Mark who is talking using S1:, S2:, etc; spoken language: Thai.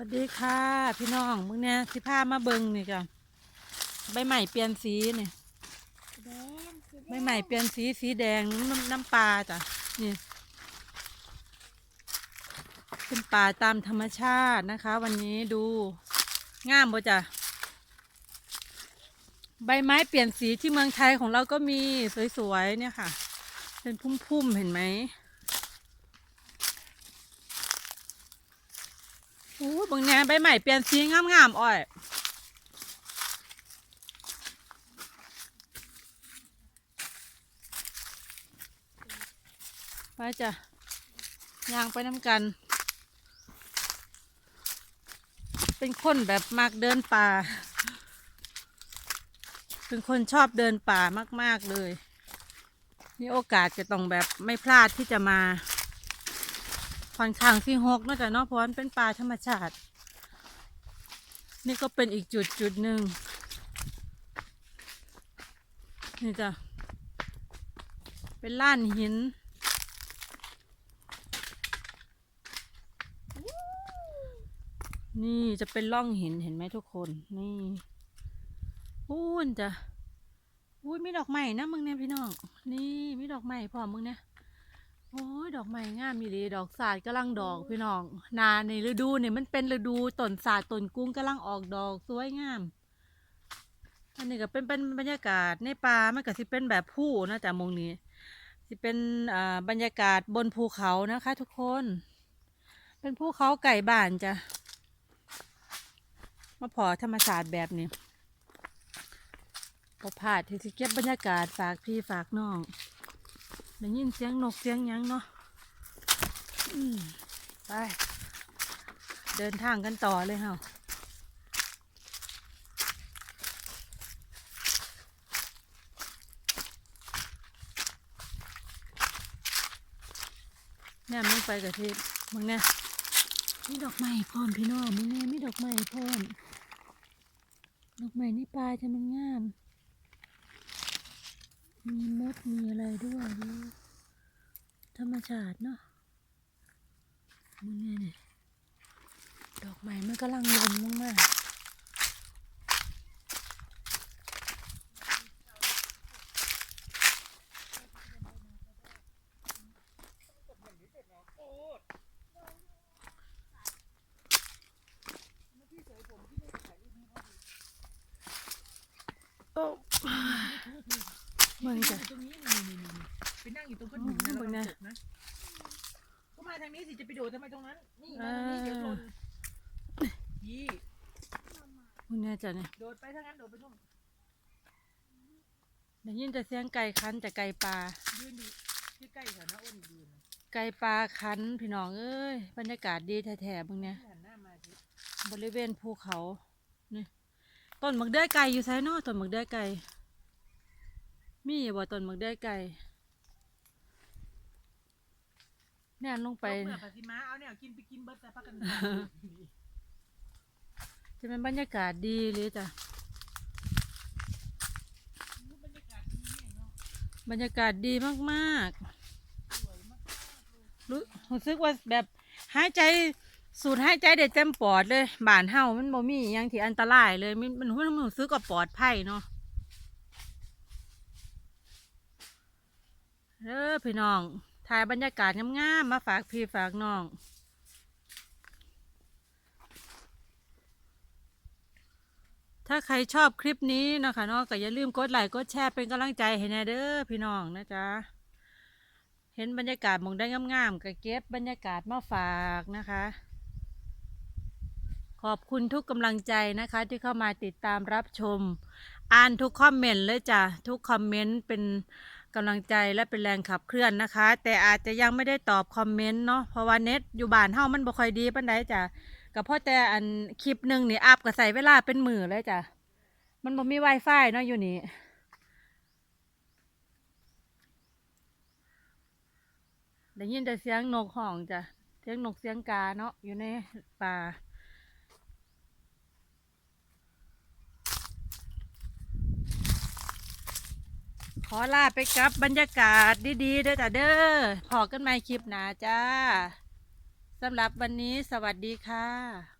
S1: วัสดีค่ะ พี่น้องมึงเนี่ยสิพามาเบิงนี่จ้ะใบใหม่เปลี่ยนสีนี่ใบใหม่เปลี่ยนสีสีแดงน้ำน้ำปลาจ้ะนี่เป็นป่าตามธรรมชาตินะคะ วันนี้ดูงามบ่จ้ะใบไม้เปลี่ยนสีที่เมืองไทยของเราก็มีสวยๆเนี่ยค่ะ เป็นพุ่มๆเห็นไหม อ้ยบางแนใบใหม่เปลี่ยนสีงามๆอ้อยไปจ้ะย่างไปน้ำกัน เป็นคนแบบมักเดินป่า เป็นคนชอบเดินป่ามาก ๆ เลยนี่โอกาสจะต้องแบบไม่พลาดที่จะมา ค่อนข้างที่หกนอกจากเนอกเพราะมันเป็นป่าธรรมชาติ นี่ก็เป็นอีกจุดจุดหนึ่งนี่จ้ะเป็นล้านหินนี่จะเป็นร่องหินเห็นไหมทุกคน นี่อู้นจ้ะอุ้ยมีดอกไม้นะมึงเนี่ยพี่น้อง นี่มีดอกไม้พร้อมมึงเนี่ย โอ้ยดอกไม้งามมีดีดอกสาดกำลังดอกพี่น้องนาในฤดูนี่มันเป็นฤดูต้นสาดต้นกุ้งกำลังออกดอกสวยงาม อันนี้ก็เป็นเป็นบรรยากาศในป่ามันก็สิเป็นแบบผู้นะจ๊ะมงนี้สิเป็นอ่าบรรยากาศบนภูเขานะคะ ทุกคน เป็นภูเขาไก่บ้านจ้ะมาพอธรรมชาติแบบนี้พอพลาดที่สิเก็บบรรยากาศฝากพี่ฝากน้อง ได้ยินเสียงนกเสียงยังเนาะไป เดินทางกันต่อเลยเฮาแน่มึงไปกับที่มึงเนี่ยมีดอกไม้พร้อมพี่น้องมึงเนี่ยมีดอกไม้พร้อมดอกไม้ในป่าจะมันงาม มีมดมีอะไรด้วยดูธรรมชาติเนาะมึงเนี่ยเนี่ยดอกไม้มันกำลังลนมากๆโอ้มึงจ้ะ
S2: ตรงนี้นี่นี่นี่ไปนั่งอยู่ตรงก้อนหิน
S1: อ๋อ
S2: นะ
S1: บ
S2: ระ
S1: น
S2: วั
S1: นะ
S2: งตกนะก็มาทางนี้สิจะไปโดดทำไมตรงนั้น นี่มาทางนี้
S1: เออ
S2: เดี๋ยวหล่นยี่
S1: มึงเนี่ยจ้ะเนี่ย
S2: โดดไปทางนั้นโดดไปนู่น
S1: ได้ยินแต่เสียงไก่คันแต่ไก่ปลา
S2: ยืนอยู่ที่ใกล้แถวหน้าอ้นยืนน่ะ
S1: ไก่ปลาคันพี่น้องเอ้ยบรรยากาศดีแท้ๆมึงเนี่ย
S2: หันหน้ามาสิ
S1: บริเวณภูเขานี่ต้นหมึกเด้อไก่อยู่ไซนอต้นหมึกเด้อไก่ มีบ่ต้นหมึกเด้อไก่แน่นลงไป
S2: เอาเปลือกปฏิมาเอาเนี่ยกินไปกินเบิร์ดแต่พักกัน
S1: จะเป็นบรรยากาศดีเลยจ้ะ
S2: บรรยากาศดีเนี่ยเนาะ
S1: บรรยากาศดีมากๆรู้รู้สึกว่าแบบหายใจสูดหายใจได้เต็มปอดเลยบ้านเฮามันบ่มีอหยังที่อันตรายเลย มันมันมันรู้สึกว่าปลอดภัยเนาะ เด้อพี่น้องถ่ายบรรยากาศงามๆมาฝากพี่ฝากน้องถ้าใครชอบคลิปนี้นะคะเนาะก็อย่าลืมกดไลค์กดแชร์เป็นกำลังใจให้แน่เด้อพี่น้องนะจ๊ะ เห็นบรรยากาศมองได้งามๆก็เก็บบรรยากาศมาฝากนะคะ ขอบคุณทุกกำลังใจนะคะที่เข้ามาติดตามรับชม อ่านทุกคอมเมนต์เลยจ้ะทุกคอมเมนต์เป็น กำลังใจและเป็นแรงขับเคลื่อนนะคะ แต่อาจจะยังไม่ได้ตอบคอมเมนต์เนาะเพราะว่าเน็ตอยู่บ้านเฮามันบ่ค่อยดีปานใดจ้ะก็เพราะแต่อันคลิปหนึ่งนี่อัพก็ใส่เวลาเป็นมือเลยจ้ะมันบ่มี Wi-Fi เนาะอยู่นี่ได้ยินแต่เสียงนกห้องจ้ะเสียงนกเสียงกาเนาะอยู่ในป่า ขอลาไปกับบรรยากาศดีๆเด้อจ้ะเด้อพอกันใหม่คลิปหน้าจ้าสำหรับวันนี้สวัสดีค่ะ